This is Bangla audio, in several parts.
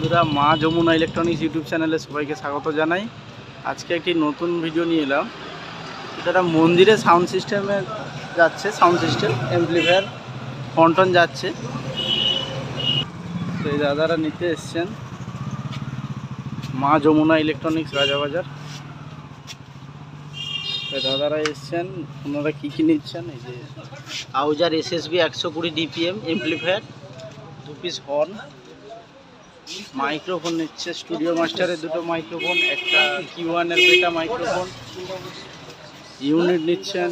বন্ধুরা, মা যমুনা ইলেকট্রনিক্স ইউটিউব চ্যানেলে সবাইকে স্বাগত জানাই। আজকে একটি নতুন ভিডিও নিয়ে এলাম। এটা মন্দিরে সাউন্ড সিস্টেমে যাচ্ছে সাউন্ড সিস্টেম অ্যাম্পলিফায়ার ফন্টন যাচ্ছে। এই দাদারা নিতে এসছেন। মা যমুনা ইলেকট্রনিক্স রাজাবাজার। দাদারা এসছেন, ওনারা কী কী নিচ্ছেন? এই যে আউজার এসএসবি একশো কুড়ি ডিপিএম এমপ্লিফায়ার দু পিস হর্ন মাইক্রোফোন নিচ্ছে, স্টুডিও মাস্টারের দুটো মাইক্রোফোন, একটা কিউ ওয়ানের বেটা মাইক্রোফোন। ইউনিট নিচ্ছেন।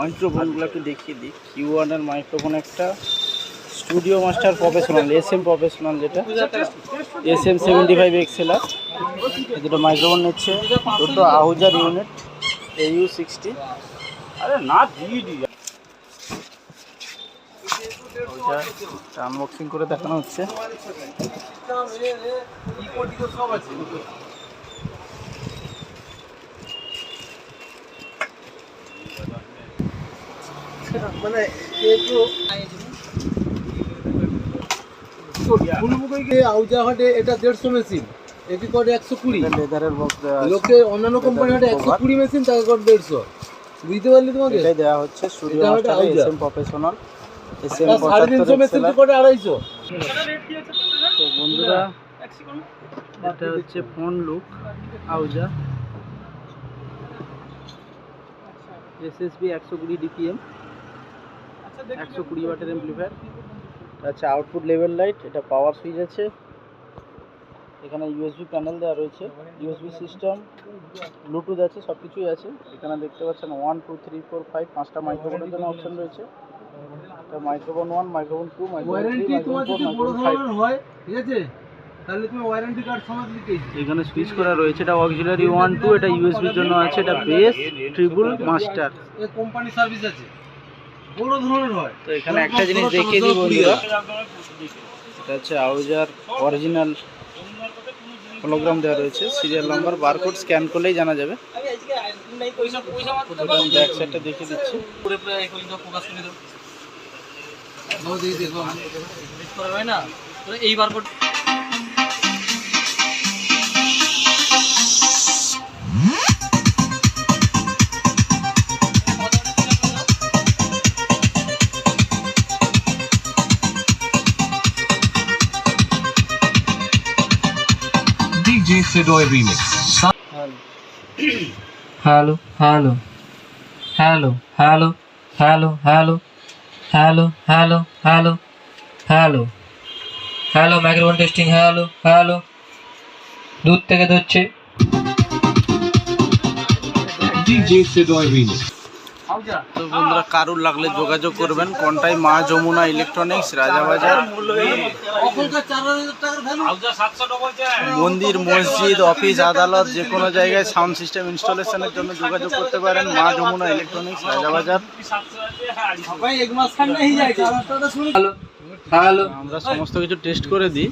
মাইক্রোফোনগুলো একটু দেখিয়ে দিই। কিউ ওয়ানের মাইক্রোফোন একটা। Studio master professional S M professional যেটা। এস এম সেভেন্টি ফাইভ এক্সেলার দুটো মাইক্রোফোন নিচ্ছে। দুটো আহুজার ইউনিট এইউ সিক্সটি আরে না আনবক্সিং করে দেখানো হচ্ছে। মানে আউজা হাটে এটা দেড়শো মেশিন এটি করে একশো কুড়ি? লেদারের বক্স দেওয়া লোকে অন্যান্য কোম্পানি হাটে একশো কুড়ি মেশিন তাকে করে দেড়শো। বুঝতে পারলি তোমাকে? এটাই দেওয়া হচ্ছে প্রফেশনাল সাড়ে তিনশো মেশিন করে আড়াইশো। তো বন্ধুরা এটা হচ্ছে ফোন লুক আউজা। এসএসবি একশো কুড়ি ডিপিএম একশো কুড়ি ওয়াটের এমপ্লিফায়ার আচ্ছা আউটপুট লেভেল লাইট এটা পাওয়ার সুইচ আছে। এখানে ইউএসবি প্যানেল দেওয়া রয়েছে ইউএসবি সিস্টেম ব্লুটুথ আছে সব কিছুই আছে। এখানে দেখতে পাচ্ছেন one two three four five পাঁচটা মাইক্রোফোনের জন্য অপশন রয়েছে। Microphone one microphone two warranty তোমার যদি বড় ধরনের হয় ঠিক আছে তাহলে তুমি ওয়ারেন্টি কার্ড এখানে সুইচ করা রয়েছে এটা অক্সিলারি ওয়ান টু এটা ইউএসবির জন্য আছে এটা বেস ট্রিবল মাস্টার এ কোম্পানি সার্ভিস আছে বড় ধরনের হয় তো এখানে একটা জিনিস দেখিয়ে দিই বন্ধুরা এটা হচ্ছে আউজার অরিজিনাল হলোগ্রাম দেওয়া রয়েছে সিরিয়াল নাম্বার বারকোড স্ক্যান করলেই জানা যাবে ব্যাক সাইডটা দেখিয়ে দিচ্ছি लो देखिए देखो করবে না তো এই barcode DJ Sidoy remix. Hello, hello, hello, hello, hello, hello. Hello hello hello hello hello microphone testing hello hello দূর থেকে ধরছে DJ Sidoy Remix. তো বন্ধুরা কারুর লাগলে যোগাযোগ করবেন। কোনটাই মা যমুনা ইলেকট্রনিক্স রাজাবাজার। মন্দির মসজিদ অফিস আদালত যে কোনো জায়গায় সাউন্ড সিস্টেম ইনস্টলেশনের জন্য যোগাযোগ করতে পারেন। মা যমুনা ইলেকট্রনিক্স রাজাবাজার। আমরা সমস্ত কিছু টেস্ট করে দিই।